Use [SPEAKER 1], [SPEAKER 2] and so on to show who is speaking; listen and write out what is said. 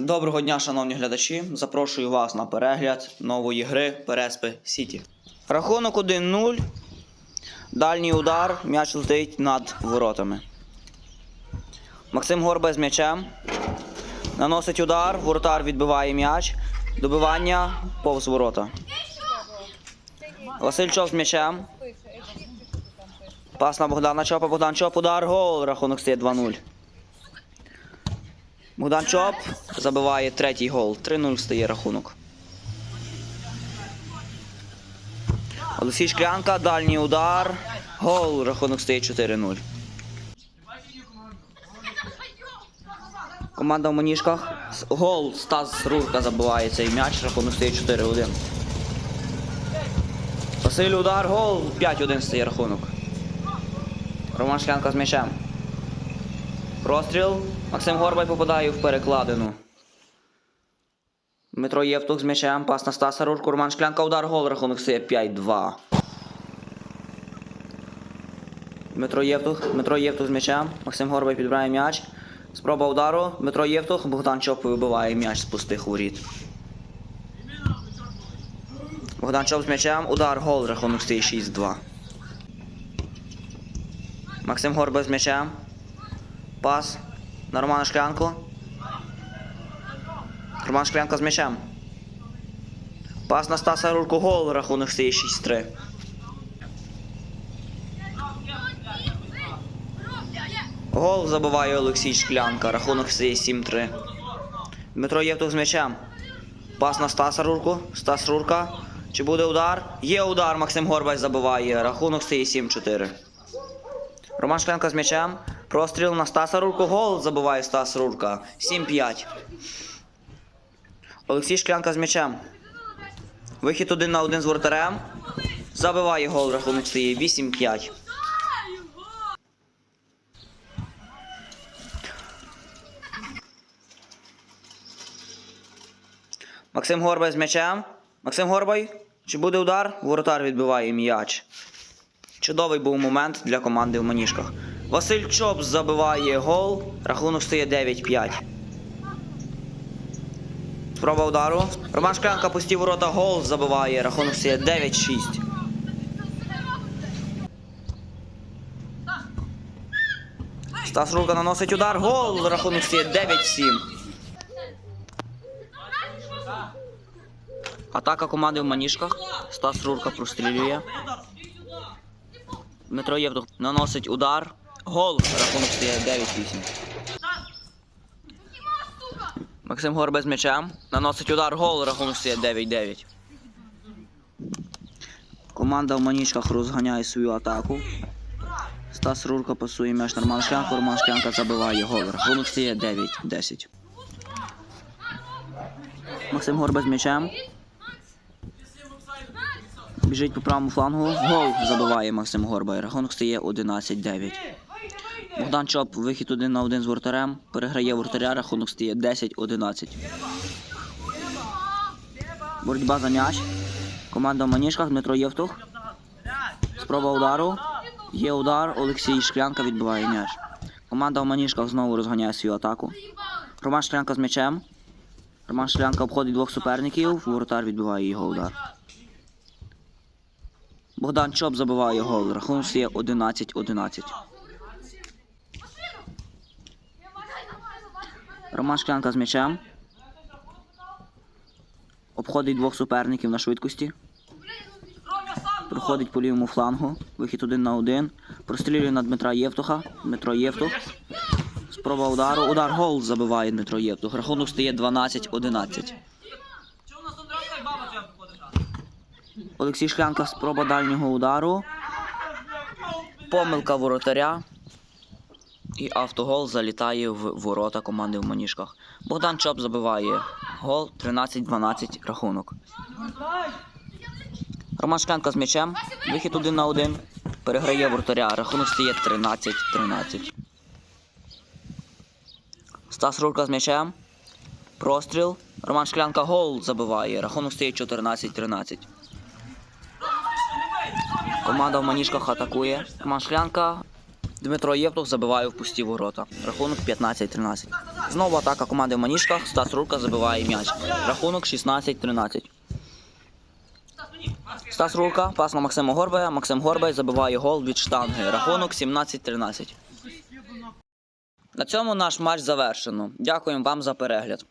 [SPEAKER 1] Доброго дня, шановні глядачі. Запрошую вас на перегляд нової гри Переспи Сіті. Рахунок 1-0. Дальній удар. М'яч летить над воротами. Максим Горбай з м'ячем. Наносить удар. Воротар відбиває м'яч. Добивання повз ворота. Василь Чоп з м'ячем. Пас на Богдана Чопа. Богдан Чоп. Удар. Гол. Рахунок стає 2-0. Богдан Чоп забиває третій гол. 3-0 стає рахунок. Олексій Шклянка, дальній удар. Гол. Рахунок стає 4-0. Команда в маніжках. Гол. Стас Рурка забиває цей м'яч. Рахунок стає 4-1. Василь удар. Гол. 5-1 стає рахунок. Роман Шклянка з м'ячем. Простріл. Максим Горбай попадає в перекладину. Дмитро Євтух з м'ячем. Пас на Стаса Рурку. Роман Шклянка. Удар гол. Рахунок стає 5-2. Дмитро Євтух. Дмитро Євтух з м'ячем. Максим Горбай підбирає м'яч. Спроба удару. Дмитро Євтух. Богдан Чоп вибиває м'яч з пустих воріт. Богдан Чоп з м'ячем. Удар гол. Рахунок стає 6-2. Максим Горбай з м'ячем. Пас на Романа Шклянку. Роман Шклянка з м'ячем. Пас на Стаса Рурку гол, рахунок стає 6-3. Гол забиває Олексій Шклянка, рахунок стає 7-3. Дмитро Євтух з м'ячем. Пас на Стаса Рурку. Стас Рурка. Чи буде удар? Є удар, Максим Горбай забиває. Рахунок стає 7-4. Роман Шклянка з м'ячем. Простріл на Стаса Рурку. Гол забиває Стас Рурка. 7-5. Олексій Шклянка з м'ячем. Вихід один на один з воротарем. Забиває гол, рахунок стає 8-5. Максим Горбай з м'ячем. Максим Горбай. Чи буде удар? Воротар відбиває м'яч. Чудовий був момент для команди в маніжках. Василь Чоп забиває гол. Рахунок стає 9-5. Спроба удару. Роман Шклянка пусті ворота гол забиває. Рахунок стає 9-6. Стас Рурка наносить удар. Гол. Рахунок стає 9-7. Атака команди в маніжках. Стас Рурка прострілює. Дмитро Євтух наносить удар. Гол. Рахунок стає 9-8. Максим Горбай з м'ячем. Наносить удар. Гол. Рахунок стає 9-9. Команда в манічках розганяє свою атаку. Стас Рурка пасує м'яч на Роман Шклянку. Роман Шклянка забиває гол. Рахунок стає 9-10. Максим Горбай з м'ячем. Біжить по правому флангу. Гол забиває Максим Горбай. Рахунок стає 11-9. Богдан Чоп, вихід один на один з воротарем. Переграє воротаря, рахунок стає 10-11. Боротьба за м'яч. Команда в маніжках, Дмитро Євтух. Спроба удару. Є удар. Олексій Шклянка відбиває м'яч. Команда в маніжках знову розганяє свою атаку. Роман Шклянка з м'ячем. Роман Шклянка обходить двох суперників. Воротар відбиває його удар. Богдан Чоп забиває гол. Рахунок стає 11-11. Роман Шклянка з м'ячем. Обходить двох суперників на швидкості. Проходить по лівому флангу. Вихід один на один. Прострілює на Дмитра Євтуха. Дмитро Євтух. Спроба удару. Удар гол забиває Дмитро Євтух. Рахунок стає 12-11. Олексій Шклянка спроба дальнього удару. Помилка воротаря. І автогол залітає в ворота команди в маніжках. Богдан Чоп забиває гол 13-12 рахунок. Роман Шклянка з м'ячем. Вихід один на один. Переграє воротаря. Рахунок стає 13-13. Стас Рурка з м'ячем. Простріл. Роман Шклянка гол забиває. Рахунок стає 14-13. Команда в маніжках атакує. Роман Шклянка. Дмитро Євтух забиває в пусті ворота. Рахунок 15-13. Знову атака команди в маніжках. Стас Рурка забиває м'яч. Рахунок 16-13. Стас Рурка, пас на Максима Горбая. Максим Горбай забиває гол від штанги. Рахунок 17-13. На цьому наш матч завершено. Дякуємо вам за перегляд.